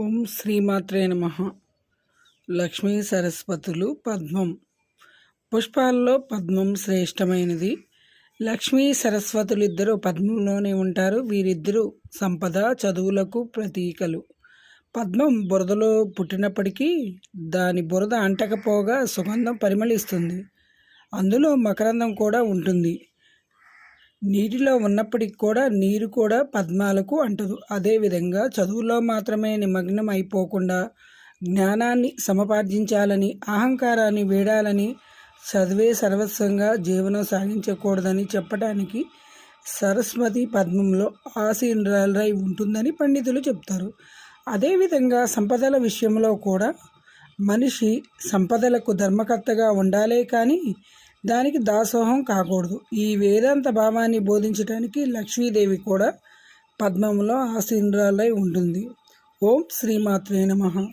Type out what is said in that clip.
ఓం శ్రీమాత్రే నమ. లక్ష్మీ సరస్వతులు పద్మం. పుష్పాల్లో పద్మం శ్రేష్టమైనది. లక్ష్మీ సరస్వతులు ఇద్దరు పద్మంలోనే ఉంటారు. వీరిద్దరూ సంపద చదువులకు ప్రతీకలు. పద్మం బురదలో పుట్టినప్పటికీ దాని బురద అంటకపోగా సుగంధం పరిమళిస్తుంది. అందులో మకరందం కూడా ఉంటుంది. నీటిలో ఉన్నప్పటికి కూడా నీరు కూడా పద్మాలకు అంటదు. అదేవిధంగా చదువులో మాత్రమే నిమగ్నం అయిపోకుండా జ్ఞానాన్ని సమపార్జించాలని అహంకారాన్ని వీడాలని చదివే సర్వస్వంగా జీవనం సాగించకూడదని చెప్పడానికి సరస్వతి పద్మంలో ఆసీనరాలై ఉంటుందని పండితులు చెప్తారు. అదేవిధంగా సంపదల విషయంలో కూడా మనిషి సంపదలకు ధర్మకర్తగా ఉండాలే కానీ దానికి దాసోహం కాకూడదు. ఈ వేదాంత భావాన్ని బోధించడానికి లక్ష్మీదేవి కూడా పద్మంలో ఆసీనురాలై ఉంటుంది. ఓం శ్రీమాత్రే నమ.